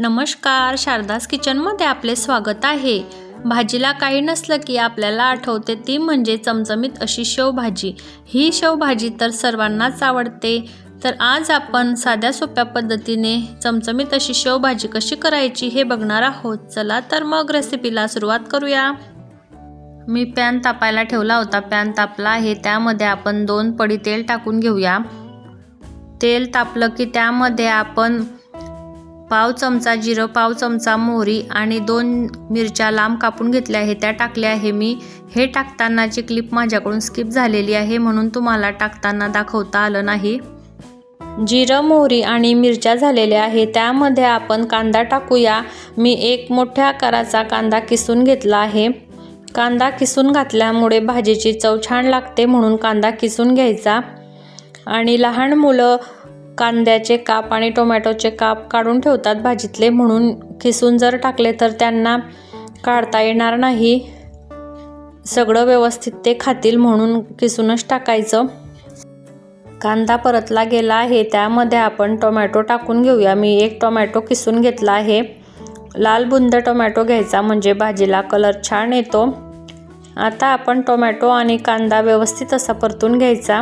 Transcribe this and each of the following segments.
नमस्कार शारदास किचनमध्ये आपले स्वागत आहे. भाजीला काही नसलं की आपल्याला आठवते ती म्हणजे चमचमीत अशी शेवभाजी. ही शेवभाजी तर सर्वांनाच आवडते. तर आज आपण साध्या सोप्या पद्धतीने चमचमीत अशी शेवभाजी कशी करायची हे बघणार आहोत. चला तर मग रेसिपीला सुरुवात करूया. मी पॅन तापायला ठेवला होता. पॅन तापला आहे. त्यामध्ये आपण दोन पडी तेल टाकून घेऊया. तेल तापलं की त्यामध्ये आपण पाव चमचा जिरं पाव चमचा मोहरी आणि दोन मिरच्या लांब कापून घेतल्या आहे त्या टाकल्या आहे मी. हे टाकतानाची क्लिप माझ्याकडून स्किप झालेली आहे म्हणून तुम्हाला टाकताना दाखवता आलं नाही. जिरं मोहरी आणि मिरच्या झालेल्या आहे त्यामध्ये आपण कांदा टाकूया. मी एक मोठ्या आकाराचा कांदा किसून घेतला आहे. कांदा किसून घातल्यामुळे भाजीची चव छान लागते म्हणून कांदा किसून घ्यायचा. आणि लहान मुलं कांद्याचे काप आणि टोमॅटोचे काप काढून ठेवतात भाजीतले. म्हणून खिसून जर टाकले तर त्यांना काढता येणार नाही. सगळं व्यवस्थित ते खातील म्हणून किसूनच टाकायचं. कांदा परतला गेला आहे त्यामध्ये आपण टोमॅटो टाकून घेऊया. मी एक टोमॅटो किसून घेतला आहे. लाल बुंद टोमॅटो घ्यायचा म्हणजे भाजीला कलर छान येतो. आता आपण टोमॅटो आणि कांदा व्यवस्थित असा परतून घ्यायचा.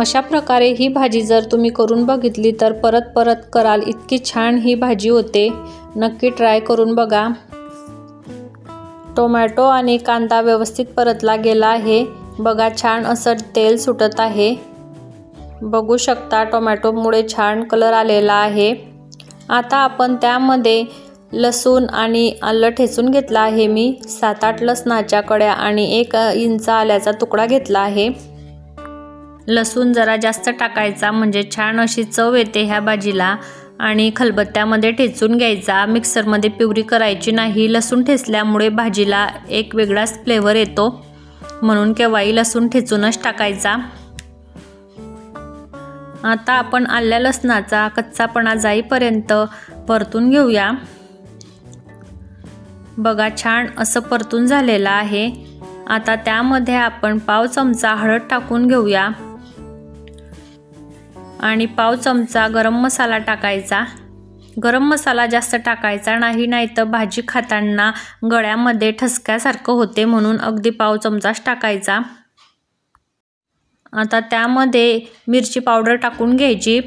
अशा प्रकारे ही भाजी जर तुम्ही करून बघितली तर परत परत कराल. इतकी छान ही भाजी होते. नक्की ट्राय करून बघा. टोमॅटो आणि कांदा व्यवस्थित परतला गेला आहे. बघा छान असं तेल सुटत आहे. बघू शकता टोमॅटोमुळे छान कलर आलेला आहे. आता आपण त्यामध्ये लसूण आणि आलं ठेचून घेतला आहे मी. सात आठ लसणाच्या कड्या आणि एक इंच आल्याचा तुकडा घेतला आहे. लसूण जरा जास्त टाकायचा म्हणजे छान अशी चव येते ह्या भाजीला. आणि खलबत्त्यामध्ये ठेचून घ्यायचा. मिक्सरमध्ये पिवरी करायची नाही. लसूण ठेचल्यामुळे भाजीला एक वेगळाच फ्लेवर येतो. म्हणून केव्हाही लसूण ठेचूनच टाकायचा. आता आपण आल्या लसणाचा कच्चापणा जाईपर्यंत परतून घेऊया. बघा छान असं परतून झालेलं आहे. आता त्यामध्ये आपण पाव चमचा हळद टाकून घेऊया. आणि पाव चमचा गरम मसाला टाकायचा. गरम मसाला जास्त टाकायचा नाही नाही तर भाजी खाताना गळ्यामध्ये ठसक्यासारखं होते म्हणून अगदी पाव चमचाच टाकायचा. आता त्यामध्ये मिरची पावडर टाकून घ्यायची.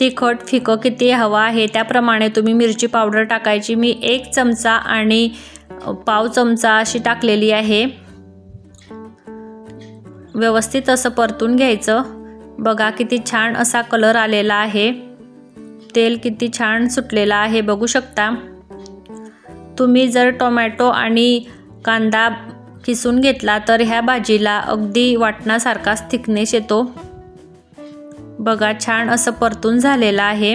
तिखट फिकं किती हवं आहे त्याप्रमाणे तुम्ही मिरची पावडर टाकायची. मी एक चमचा आणि पाव चमचा अशी टाकलेली आहे. व्यवस्थित असं परतून घ्यायचं. बघा किती छान असा कलर आलेला आहे. तेल किती छान सुटलेलं आहे बघू शकता. तुम्ही जर टोमॅटो आणि कांदा किसून घेतला तर ह्या भाजीला अगदी वाटण्यासारखाच थिकनेस येतो. बघा छान असं परतून झालेलं आहे.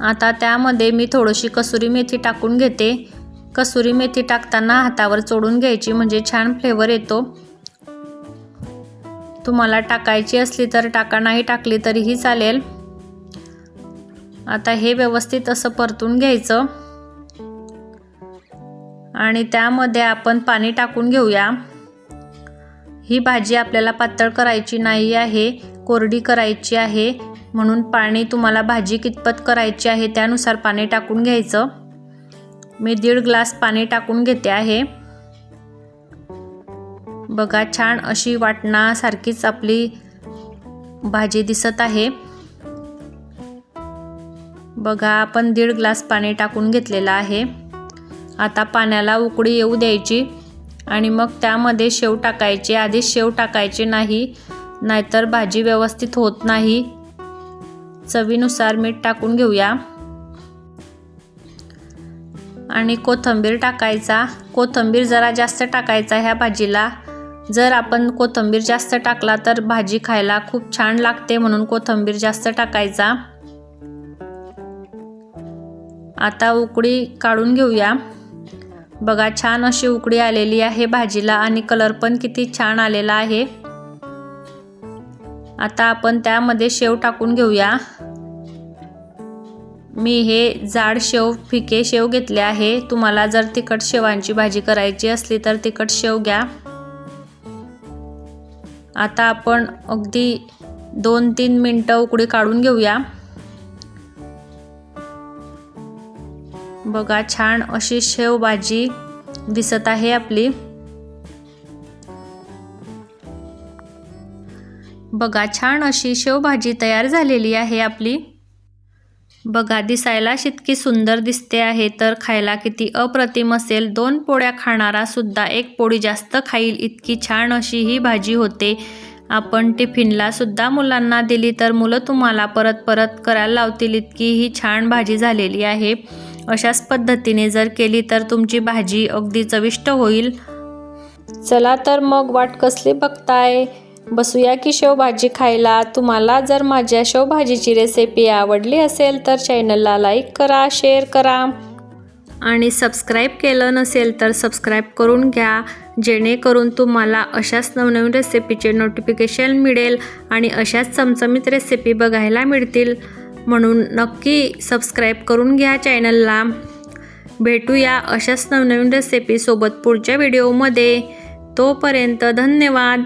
आता त्यामध्ये मी थोडीशी कसुरी मेथी टाकून घेते. कसुरी मेथी टाकताना हातावर चोडून घ्यायची म्हणजे छान फ्लेवर येतो. तुम्हाला टाकायची असली तर टाका नाही टाकली तरीही चालेल. आता हे व्यवस्थित असं परतून घ्यायचं. आणि त्यामध्ये आपण पाणी टाकून घेऊया. ही भाजी आपल्याला पातळ करायची नाही आहे कोरडी करायची आहे. म्हणून पाणी तुम्हाला भाजी कितपत करायची आहे त्यानुसार पाणी टाकून घ्यायचं. मी दीड ग्लास पाणी टाकून घेते आहे. बघा छान अशी वाटणासारखीच आपली भाजी दिसत आहे. बघा आपण दीड ग्लास पाणी टाकून घेतलेलं आहे. आता पाण्याला उकळी येऊ द्यायची आणि मग त्यामध्ये शेव टाकायचे. आधी शेव टाकायचे नाही नाहीतर भाजी व्यवस्थित होत नाही. चवीनुसार मीठ टाकून घेऊया. आणि कोथिंबीर टाकायचा. कोथिंबीर जरा जास्त टाकायचा ह्या भाजीला. जर आपण कोथिंबीर जास्त टाकला तर भाजी खायला खूप छान लागते म्हणून कोथिंबीर जास्त टाकायचा. आता उकडी काढून घेऊया. बघा छान अशी उकडी आलेली आहे भाजीला आणि कलर पण किती छान आलेला आहे. आता आपण त्यामध्ये शेव टाकून घेऊया. मी हे जाड शेव फिके शेव घेतले आहे. तुम्हाला जर तिखट शेवांची भाजी करायची असली तर तिखट शेव घ्या. आता आपण अगदी दोन तीन मिनटं उकडी काढून घेऊया. बघा छान अशी शेवभाजी दिसत आहे आपली. बघा छान अशी शेवभाजी तयार झालेली आहे आपली. बघा दिसायला शितकी सुंदर दिसते आहे तर खायला किती अप्रतिम असेल. दोन पोळ्या खाणारा सुद्धा एक पोळी जास्त खाईल इतकी छान अशी ही भाजी होते. आपण टिफिनला सुद्धा मुलांना दिली तर मुलं तुम्हाला परत परत करायला लावतील इतकी ही छान भाजी झालेली आहे. अशाच पद्धतीने जर केली तर तुमची भाजी अगदी चविष्ट होईल. चला तर मग वाट कसली बघताय? बसूया की शेवभाजी खायला. तुम्हाला जर माझ्या शेवभाजीची रेसिपी आवडली असेल तर चॅनलला लाईक करा शेअर करा. आणि सबस्क्राईब केलं नसेल तर सबस्क्राईब करून घ्या. जेणेकरून तुम्हाला अशाच नवनवीन रेसिपीचे नोटिफिकेशन मिळेल आणि अशाच चमचमीत रेसिपी बघायला मिळतील. म्हणून नक्की सबस्क्राईब करून घ्या चॅनलला भेटूया अशाच नवनवीन रेसिपीसोबत पुढच्या व्हिडिओमध्ये तोपर्यंत धन्यवाद.